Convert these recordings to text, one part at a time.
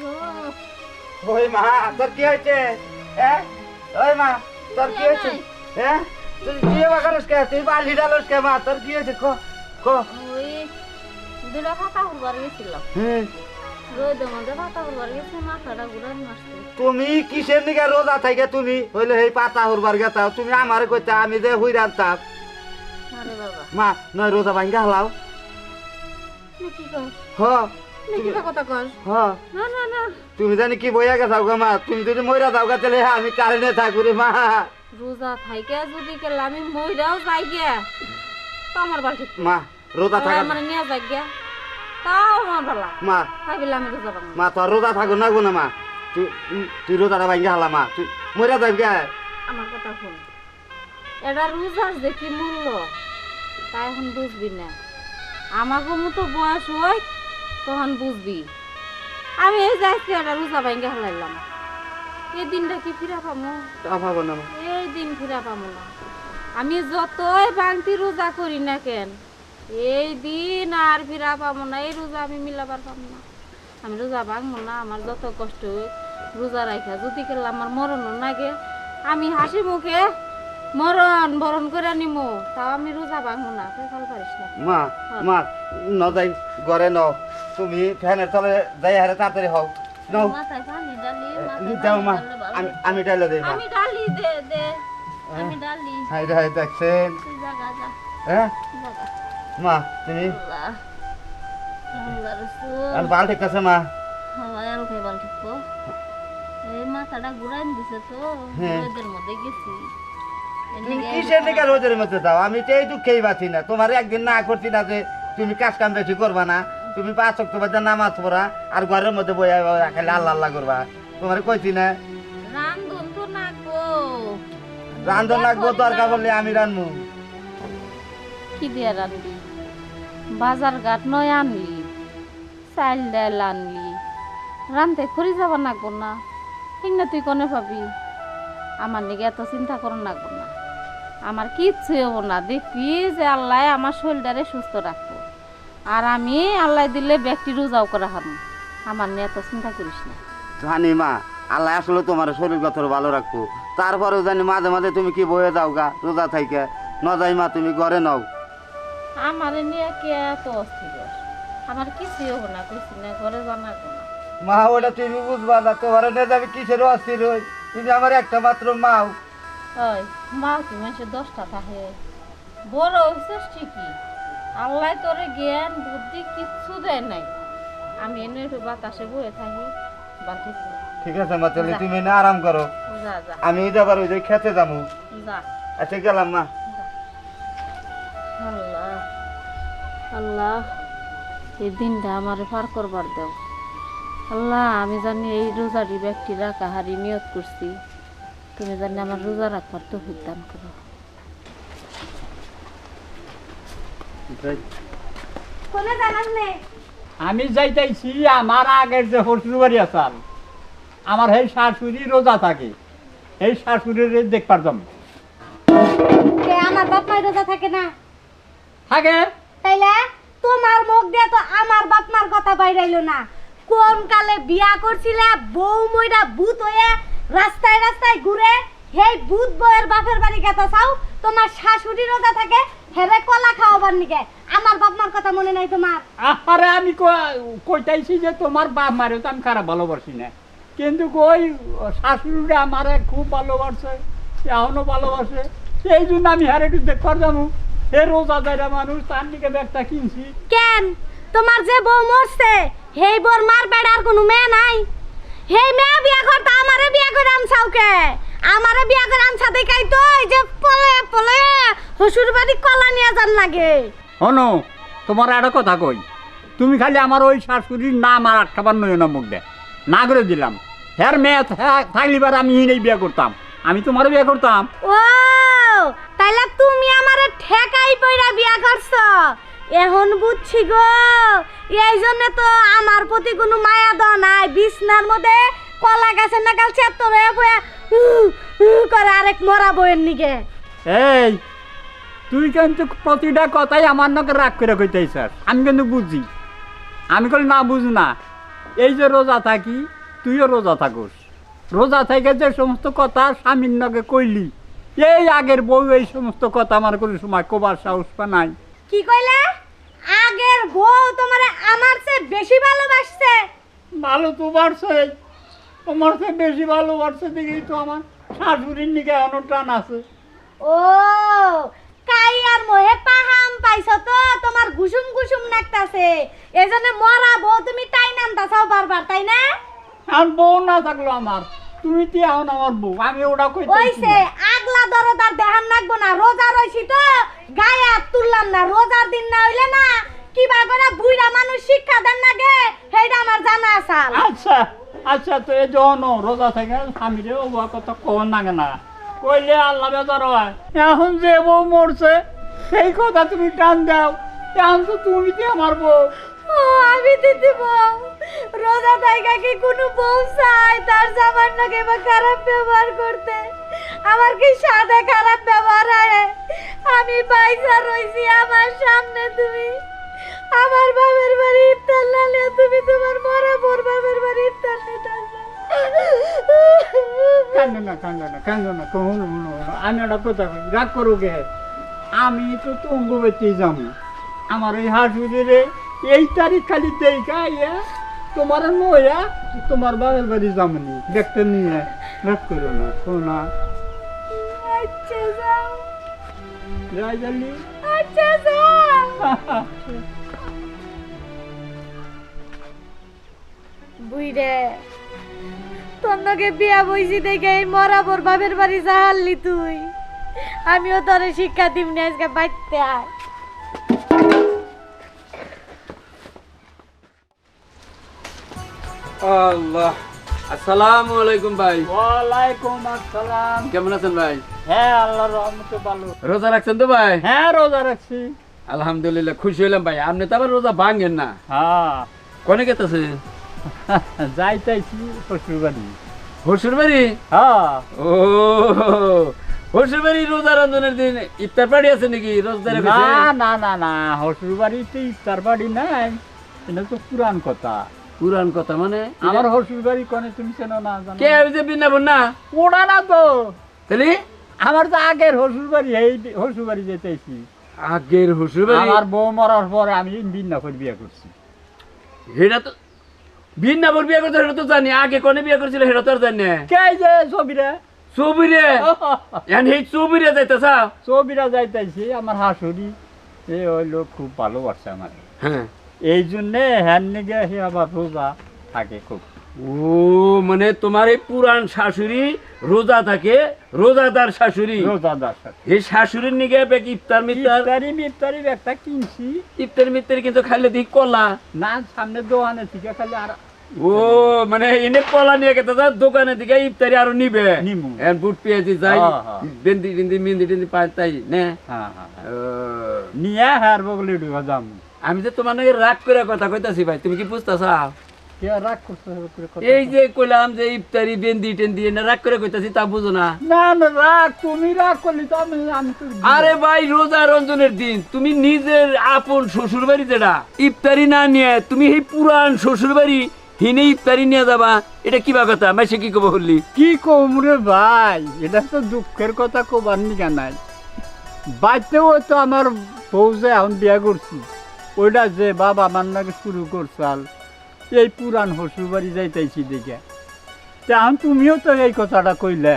গো? ওই মা তোর কি হয়েছে? হ্যাঁ ওই মা তোর কি হয়েছে? হ্যাঁ তুই কি বাগারস কে? তুই বালি ডালস কে মা? তোর কি হয়েছে? কো কো। ওই দুটা হুম। তুমি কিসের নিকে রোজা থাকে তুমি? হইলে এই পাতা হরবার গেতাও। তুমি আমারে কইতা আমি যে হুই রান্তাম মা নয় রোজা ভাঙ্গা হালাও। হ। তুই তুমি জানি কি বইয়া গেছাও গো মা তুমি যদি মইরা যাও তাহলে আমি কারেন্টে থাকু রে মা। রোজা থাইকে যদি কেলা আমি মইরাও যাই গে তো আমার বাড়ি মা রোজা থাকা আমার নিয়ে যাই গে তাও আমার ভালো মা। ভাবিলে আমি রোজা ভাঙবো মা তোর রোজা থাকো না গো না মা। তুই তুই রোজাটা ভাঙ্গা হালা মা। তুই মইরা যাবি গে আমার কথা শুন। এটা রোজার যে কি মূল্য তা এখন বুঝবি না। আমাকে মতো বয়স হয় তখন বুঝবি। আমি এই যাইছি এটা রোজা ভাঙ্গে হালাইলাম এই দিনটা কি ফিরা পামো? তা ভাবো না। মা এই দিন ফিরা পামো না। আমি যতই ভাঙতি রোজা করি না কেন এই দিন আর ফিরা পাবো না। এই রোজা আমি মিলাবার পাবো না। আমি রোজা ভাঙবো না আমার যত কষ্ট হোক রোজা রাখা যদি কেলা আমার মরণ লাগে আমি হাসি মুখে মরণ বরণ করে নিমো। তাও আমি রোজা ভাঙবো না। পারিস না। মা মা ন যাই ঘরে ন তুমি ফ্যানের তলে যাই হারে তাড়াতাড়ি হও। নও। মা আমি আমি ডাইলে দেই মা। আমি ডালি দে দে আমি ডালি। হাই হাই দেখছেন? তুই জাগা যা হ্যাঁ? মা তুমি? আর বাল ঠিক আছে মা? হাওয়ায় ঠিক এই মাথাটা ঘুরাই দিছে তো হ্যাঁ। রোদের মধ্যে গেছি। কিসের দিকে মধ্যে দাও আমি তো এই দুঃখেই বাঁচি না। তোমার একদিন না করছি না যে তুমি কাজ কাম বেশি করবা না। তুমি পাঁচ অক্টোবর নামাজ পড়া আর ঘরের মধ্যে বইয়া খালি আল্লাহ আল্লাহ করবা। তোমার কইছি না। রান্ধন তো নাকবো রান্ধন লাগবো দরকার বললে আমি রান্ধবো। কি দিয়ে রান্ধবি? বাজার ঘাট নয় আনলি চাইল ডাল আনলি। রান্ধতে খড়ি যাব নাকবো না। ঠিক না তুই কোনে পাবি? আমার নিকে এত চিন্তা করো নাকবো না। আমার কিচ্ছু হব না। দেখবি যে আল্লাহ আমার শরীরটারে সুস্থ রাখব আর আমি আল্লাহ দিলে ব্যক্তি রোজাও করা হারু আমার নিয়ে এত চিন্তা করিস না। জানি মা আল্লাহ আসলে তোমার শরীর কথা ভালো রাখব। তারপরেও জানি মাঝে মাঝে তুমি কি বয়ে দাও গা রোজা থাইকে ন যাই মা তুমি ঘরে নাও। আমার নিয়ে কে এত অস্থির? আমার কিছুই হব না কইছি না ঘরে জানাব না মা ওটা তুমি বুঝবা না তোমার নিয়ে যাবে কিসের অস্থির হই? তুমি আমার একটা মাত্র মাও। ওই মা কি মানুষের দশটা থাকে বড় হয়েছিস ঠিকই। আল্লাহ তোরে জ্ঞান বুদ্ধি কিচ্ছু দেয় নাই। আমি এনে একটু বাতাসে বয়ে থাকি বাকি ঠিক আছে মা তাহলে তুমি না আরাম করো। যা যা। আমি যাবার ওই যে খেতে যাব। যা। আচ্ছা গেলাম মা। আল্লাহ আল্লাহ এই দিনটা আমার পার করবার দাও। আল্লাহ আমি জানি এই রোজারি ব্যক্তি রাখা হারি নিয়ত করছি। তুমি জানি আমার রোজা রাখবার তো দান করো কোনে জানাস নে আমি যাইতেছি আমার আগের যে শ্বশুর বাড়ি আসাল আমার সেই শাশুড়ি রোজা থাকে। এই শাশুড়ির দেখবার জন্য। আমার বাপ মায়ের রোজা থাকে না? থাকে? তাইলে তোমার মুখ দিয়ে তো আমার বাপ মার কথা বাইরাইলো না। কোন কালে বিয়া করছিলে বউ মইরা ভূত হয়ে রাস্তায় রাস্তায় ঘুরে হেই ভূত বউয়ের বাপের বাড়ি গেতা চাও? তোমার শাশুড়ি রোজা থাকে হেরে কলা খাওয়াবার নিকে আমার বাপ মার কথা মনে নাই তোমার? আরে আমি ক- কইতাইছি যে তোমার বাপ মারে তো আমি খারাপ ভালোবাসি না। কিন্তু ওই শাশুড়িটা আমারে খুব ভালোবাসে এখনও ভালোবাসে। সেই জন্য আমি হারে একটু দেখবার যাব হে রোজা যাইরা মানুষ তার দিকে ব্যাগটা কিনছি। কেন? তোমার যে বউ মরছে হেই বোর মার বেড়ার কোনো মেয়ে নাই। হেই মেয়ে বিয়া করতে আমারে বিয়া করে আনছাও কে? আমারে বিয়া করে আনছা দেখাই তো এই যে পলে পলে শ্বশুর বাড়ি কলা নিয়ে যান লাগে। হনো তোমার একটা কথা কই। তুমি খালি আমার ওই শাশুড়ির নাম আর আটকাবার নয় না মুখ দে না করে দিলাম। হ্যার মেয়ে থাকলিবার আমি এই বিয়ে করতাম। আমি তোমার বিয়ে করতাম। ও তাইলে তুমি আমারে ঠেকাই পয়রা বিয়া করছ। এখন বুঝছি গো এই জন্য তো আমার প্রতি কোনো মায়া দ নাই। বিছনার মধ্যে কলা গাছের নাকাল চেত্তর হয়ে করে আরেক মরা বইয়ের নিকে এই তুই কিন্তু প্রতিটা কথাই আমার নাকি রাগ করে কইতেই স্যার আমি কিন্তু বুঝি। আমি কল না বুঝ না। এই যে রোজা থাকি তুইও রোজা থাকোস। রোজা থেকে যে সমস্ত কথা স্বামীর নগে কইলি এই আগের বউ এই সমস্ত কথা আমার কোনো সময় কোবার সাহস পা নাই। কি কইলে? আগের বউ তোমারে আমার চেয়ে বেশি ভালোবাসছে। ভালো তো বাড়ছে তোমার চেয়ে বেশি ভালো বাড়ছে দেখেই তো আমার শাশুড়ির নিকে এখনও টান আছে। ও কাই আর মোহে পাহাম পাইছো তো? তোমার গুসুম গুসুম নাকতাছে। এজন্য মরা বউ তুমি টাই নামতাছাও বারবার তাই না? আর বউ না থাকল আমার। তুমি তো এখন আমার বউ আমি ওটা কই ওইছে আগলা দরদার দেহান নাকবো না। রোজা রইছি তো গায়ে হাত তুললাম না। রোজার দিন না হইলে না কিবা করে বুইড়া মানুষ শিক্ষা দেন না গে সেইটা আমার জানা আসাল। আচ্ছা। আচ্ছা তো এই যখন রোজা থেকে স্বামীরে ও কথা কখন লাগে না। কইলে আল্লাহ বেজার এখন যে বউ মরছে, সেই কথা তুমি টান দাও। এখন তো তুমি তো আমার বউ? আমি দিদি বউ। রোজা থাইকা কি কোনো বউ চাই? তার জামার নাকি বা খারাপ ব্যবহার করতে? আমার কি সাদা খারাপ ব্যবহার হয়? আমি পয়সা রইছি আমার সামনে তুমি। আমার বাবার বাড়ি ইফতার লালে তুমি তোমার মরা বোর বাবার বাড়ি ইফতার কান্দো না কান্দো না কান্দো না কখনো আমি একটা কথা রাগ করো গে আমি তো তঙ্গ বেতে যাব আমার এই হাসুদিরে এই তারিখ খালি দেখা ইয়া তোমার নয়া তোমার বাবার বাড়ি যামনি। দেখতে নিয়ে রাগ করো না শোনা আচ্ছা যাও। যাই জানি আচ্ছা যাও। বুইরে তোর নগে বিয়া বইছি দেখে এই মরা বোর বাপের বাড়ি জাহাল্লি তুই। আমিও তোরে শিক্ষা দিব না আজকে বাইতে আয়। আল্লাহ। আসসালামু আলাইকুম ভাই। ওয়ালাইকুম আসসালাম। কেমন আছেন ভাই? হ্যাঁ আল্লাহর রহমতে ভালো। রোজা রাখছেন তো ভাই? হ্যাঁ রোজা রাখছি। আলহামদুলিল্লাহ খুশি হইলাম ভাই। আপনি তো আবার রোজা ভাঙেন না। হ্যাঁ। কনে গেতেছে শ্বশুর বাড়ি। বাড়ি? হ্যাঁ। ও হসুর বাড়ি রোজা রঞ্জনের দিন ইফতার পার্টি আছে নাকি রোজদারে না না না না শ্বশুর বাড়িতে ইফতার বাড়ি নাই। এটা তো পুরান কথা। পুরান কথা মানে? আমার শ্বশুর বাড়ি কনে তুমি চেনো না কে আমি যে বিনাবন না? ওরা না তো। তাহলে? আমার তো আগের শ্বশুর বাড়ি এই শ্বশুর বাড়ি যেতেছি। আগের হসুর বাড়ি? আমার বউ মরার পরে আমি বিন্না করে বিয়ে করছি। সেটা তো বিনাবর বিয়ে করতে সেটা তো জানি। আগে কনে বিয়ে করছিল সেটা তো জানি কে যে ছবিরা? এখন এই চৌবিরে যাইতেছা। ছবিরা যাইতেছি আমার হাসুরি। এ ওই লোক খুব ভালোবাসে আমার। হ্যাঁ। এই জন্যে হ্যান নিগে সে আবার রোজা থাকে খুব। ও মানে তোমার এই পুরান শাশুড়ি রোজা থাকে রোজাদার শাশুড়ি। রোজাদার সাথে এই শাশুড়ির নিগে বেক ইফতার মিফতার? ইফতারি মিফতারি একটা কিনছি। ইফতার মিফতারি কিন্তু খাইলে দিই কলা। না সামনে দোকানে থেকে খালি আর ও মানে এনে কলা নিয়ে গেতে যা দোকানে দিকে ইফতারি আরও নিবে। নিমু। এখন বুট পেঁয়াজি যাই। বেন্দি টেন্দি মেহেন্দি টেন্দি পায় তাই নে। হ্যাঁ হ্যাঁ হ্যাঁ। নিয়ে হার বগলে ঢুকা যাম। আমি যে তোমার নাকি রাগ করে কথা কইতাছি ভাই তুমি কি বুঝতেছা? এই যে কইলাম যে ইফতারি বেন্দি টেন্দি এনে রাগ করে কইতাছি তা বুঝো না। না না রাগ তুমি রাগ করলি তো আমি আমি আরে ভাই রোজা রঞ্জনের দিন তুমি নিজের আপন শ্বশুর বাড়ি যেটা ইফতারি না নিয়ে তুমি এই পুরান শ্বশুর বাড়ি হিনে ইফতারি নিয়ে যাবা। এটা কিবা কথা? মাসে কি কব বললি? কি কম রে ভাই? এটা তো দুঃখের কথা কবার নিকা নাই। বাড়িতেও তো আমার বউ যে এখন বিয়া করছি ওইটা যে বাবা আমার নাকি শুরু করছাল এই পুরান শ্বশুর বাড়ি যাইতেছি দেখে। তা এখন তুমিও তো এই কথাটা কইলে।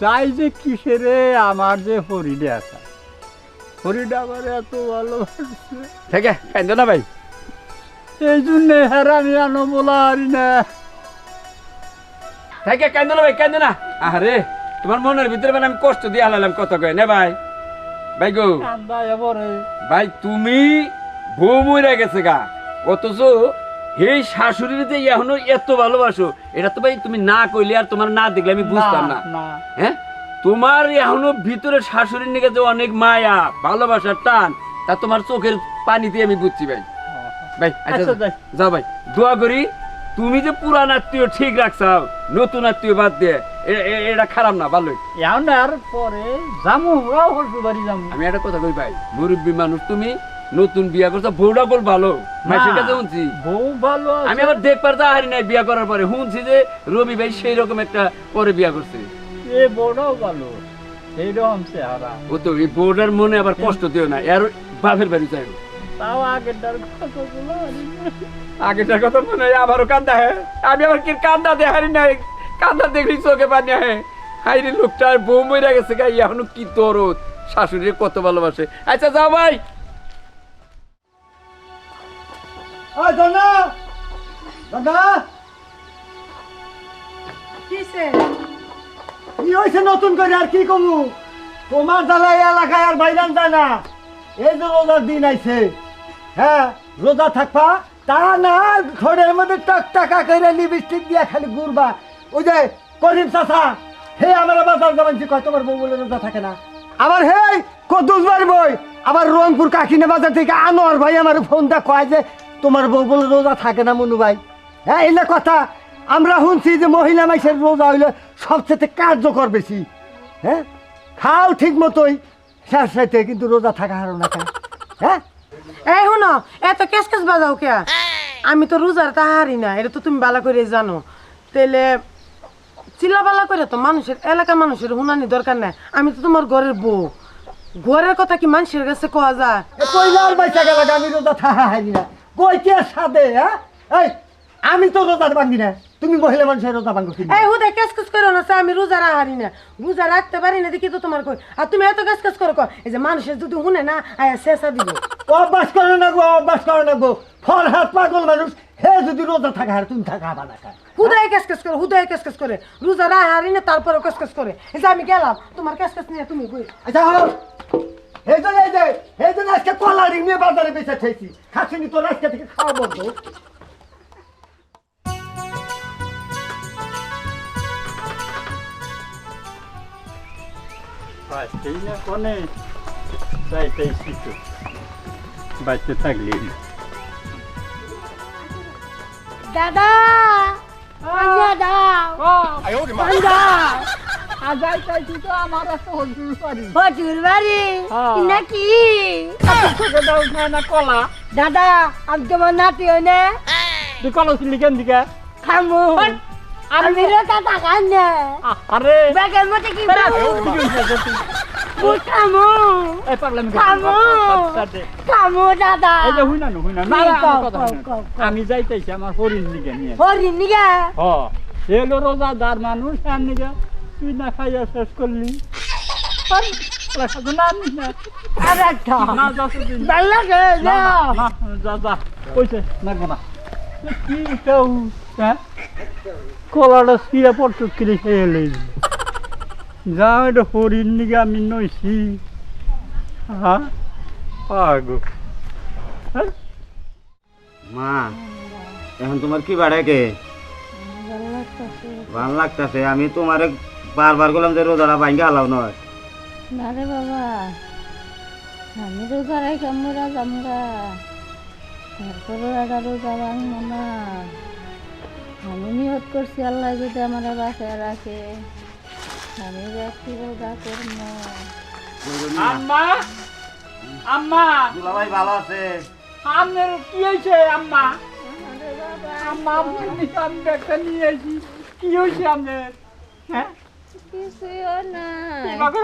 যাই যে কিসেরে আমার যে হরিডে আছে। হরিডা আমার এত ভালোবাসছে ঠিক আছে কান্দ না ভাই। এই জন্যে হ্যাঁ আনো বলা হারি না না ভাই কান্দ না? আরে তোমার মনের ভিতরে মানে আমি কষ্ট দিয়ে হালালাম কত কয় না ভাই। ভাই গো ভাই তুমি বউ মরে গেছে গা। অথচ এই শাশুড়ির যে এখনও এত ভালোবাসো। এটা তো ভাই তুমি না কইলে আর তোমার না দেখলে আমি বুঝতাম না। না হ্যাঁ তোমার এখনও ভিতরে শাশুড়ির নিকে যে অনেক মায়া ভালোবাসার টান তা তোমার চোখের পানিতে আমি বুঝছি ভাই। ভাই আচ্ছা আচ্ছা, ভাই। দোয়া করি তুমি যে পুরান আত্মীয় ঠিক রাখছাও নতুন আত্মীয় বাদ দিয়ে এটা খারাপ না ভালোই। পরে বাড়ি আমি একটা কথা কই ভাই মুরব্বী মানুষ তুমি নতুন বিয়া করছে বউটা বল ভালো। শুনছি। বউ ভালো আমি আবার দেখবার হারি নাই বিয়া করার পরে শুনছি যে রবি ভাই সেই রকম একটা পরে বিয়া করছে। এ বড়ও ভালো এইরকম চেহারা। ও তো এই বউটার মনে আবার কষ্ট দিও না এর বাপের বাড়ি যাই তাও আগেরটার কথাগুলো আগেটার কথা মনে হয় কান্দা হ্যাঁ আমি আবার কি কান্দা দেখারি নাই। কান্দা দেখলি চোখে পানি হ্যাঁ বউ মরে গেছে গাই এখনও কি দরদ। কত ভালোবাসে। আচ্ছা যাও ভাই। দাদা দাদা কি হয়েছে নতুন করে আর কি কমু? তোমার জ্বালা এই এলাকায় আর বাইরান যায় না। এই যে রোজার দিন আইছে। হ্যাঁ রোজা থাকবা? তা না, ঘরের মধ্যে টাক টাকা করে লিপস্টিক দিয়ে খালি ঘুরবা। ওই যে করিম চাচা, হে আমার বাজার যাবেন কয়, তোমার বউ বলে রোজা থাকে না। আবার হে কদুস বই আবার রংপুর কাকিনা বাজার থেকে আনোয়ার ভাই আমার ফোনটা কয় যে, তোমার বউ বলে রোজা থাকে না মনু ভাই। হ্যাঁ এলে কথা, আমরা শুনছি যে মহিলা মাইসের রোজা হইলে সবচেয়ে কার্যকর বেশি। হ্যাঁ খাও ঠিক মতোই শেষ কিন্তু রোজা থাকা হারো না হ্যাঁ এই শুনো এত কেস কেস বাজাও কে আমি তো রোজার তাহারি না এটা তো তুমি ভালো করে জানো। তাহলে চিল্লাপাল্লা করে তো মানুষের এলাকার মানুষের হুনানি দরকার নাই। আমি তো তোমার ঘরের বউ। ঘরের কথা কি মানুষের কাছে কোয়া যায়? এ কই লাল বাইসা গেল আমি রোজা থাকা হারি না। কই কে সাদে হ্যাঁ? এই আমি তো রোজা ভাঙি না। তুমি মহিলা মানুষের রোজা ভাঙো কি এই হুদে কেস কেস করো না আমি রোজা রাহারি না। রোজা রাখতে পারি না দেখি তো তোমার কই। আর তুমি এত কেস কেস করো এই যে মানুষের যদি শুনে না আয়া শেষা দিব। অভ্যাস করে না গো অভ্যাস করে না গো। ফল হাত পাগল মানুষ হে যদি রোজা থাকা হার তুমি থাকা না খায় হুদায় কেস কেস করে হুদায় কেস কেস করে। রোজা রাহারি না তারপরে কেস কেস করে। এই যে আমি গেলাম তোমার কেস কেস নিয়ে তুমি বই আচ্ছা হলো এই যে এই যে এই যে আজকে কলারিং নিয়ে বাজারে বেঁচে খেয়েছি খাচ্ছিনি তোর আজকে থেকে খাওয়া বন্ধ বাড়ি হ্যাঁ। নাকি তোকে দাও না না কলা দাদা আমি তোমার নাতি হই না তুই কলা ছিলি কেন দিকে খামু আমি রোটা টাকা নে আরে। ব্যাগের মধ্যে কি খামু এই পারলাম খামু খামু দাদা। এই যে হুইনা হুইনা। আমি যাইতেছি আমার হরিণ দিকে নিয়ে। হরিণ নিগা? হ এলো রোজাদার মানুষ আর নিকে তুই না খাইয়া শেষ করলি। না লাগে হ্যাঁ? কলাটা সিরা পড়তো কিনে খেয়ে এলে যা। এটা হরিণ নিকে আমি নইছি। হ্যাঁ? পাগো হ্যাঁ? মা এখন তোমার কি বাড়ায় কে? ভালো লাগতেছে আমি তোমারে বারবার বললাম যে রোজাটা ভাঙ্গা হালাও নয়। না রে বাবা আমি রোজা রাখা তারপরে একটা রোজা ভাঙবো না। আমি নিয়ত করছি আল্লাহ যদি আমার বাসায় রাখে আমি ব্যক্তি রোজা করব। আম্মা আম্মা। দুলাভাই ভালো আছে? আপনার কি হয়েছে আম্মা? আম্মা আমি ব্যাগটা নিয়ে আসি কি হয়েছে আপনার হ্যাঁ? না। কে?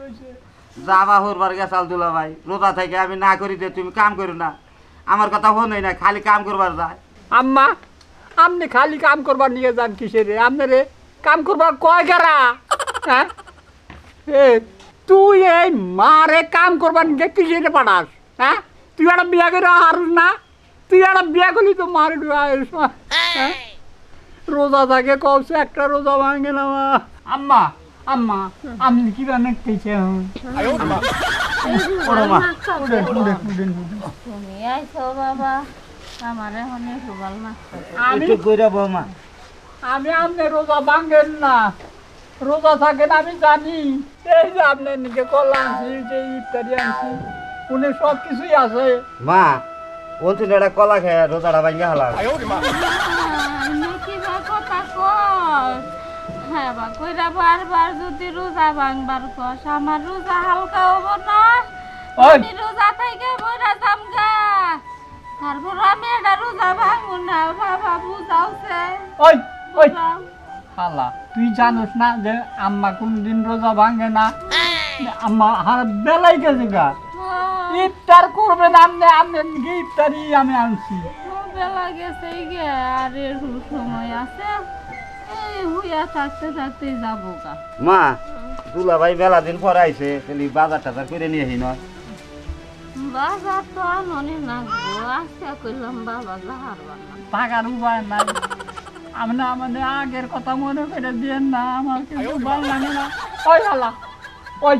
হয়েছে? যাবা হরবার গেছাল দুলাভাই। রোজা থেকে আমি না করি যে তুমি কাম করো না। আমার কথা হনই না খালি কাম করবার যায়। আম্মা আপনি খালি কাম করবার নিয়ে যান কিসের রে? আপনার রে কাম করবার কয় গেরা হ্যাঁ? এ তুই এই মারে কাম করবার নিয়ে কিসের পাঠাস হ্যাঁ? তুই একটা বিয়া করে হারুস না? তুই একটা বিয়া করলি তো মারে হ্যাঁ? রোজা থাকে কবসে একটা রোজা ভাঙে না মা। আম্মা আম্মা আপনি কি রান্না আইছো বাবা। আমার এখন সুবাল মাছ আমি একটু কইরা বৌমা আমি আপনি রোজা ভাঙেন না। রোজা থাকেন আমি জানি। এই যে আপনার নিকে কলা আনছি যে ইত্যাদি আনছি উনি সব কিছুই আছে। মা বলছি এটা কলা খেয়ে রোজাটা ভাঙ্গা হালাও নাকি বা কথা কস? হ্যাঁ বা কইরা বারবার যদি রোজা ভাঙবার কস আমার রোজা হালকা হব না? রোজা থেকে মরা এটা রোজা ভাঙবো না বাবা বুঝাওছে ওই ওই। খালা, তুই জানোস না যে আম্মা কোনদিন রোজা ভাঙে না? আম্মা হার বেলাই গেছে গা। ইফতার করবে না আমনে আমনে ইফতারি আমি আনছি। বেলা গেছে গে আর এর সময় আছে এই হুইয়া থাকতে থাকতে যাব গা মা দুলা ভাই মেলা দিন পর আইছে, খালি বাজার টাজার করে নিয়ে আহি নয়। বাজার তো আননি না গো আজকে বাবা যাহার টাকার উপায় নাই আমি না মানে আগের কথা মনে করে দিয়ে না আমার কিন্তু ভালো লাগে না। ওই হালা ওই।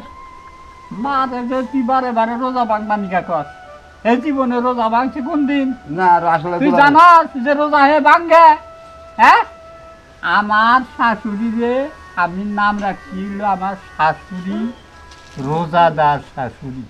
মারে যে তুই বারে বারে রোজা ভাঙবা নিকা কর। এই জীবনে রোজা ভাঙছে কোন দিন? না আসলে তুই জানাস যে রোজা হে ভাঙ্গে হ্যাঁ? আমার শাশুড়ি রে আমি নাম রাখছি আমার শাশুড়ি রোজাদার শাশুড়ি।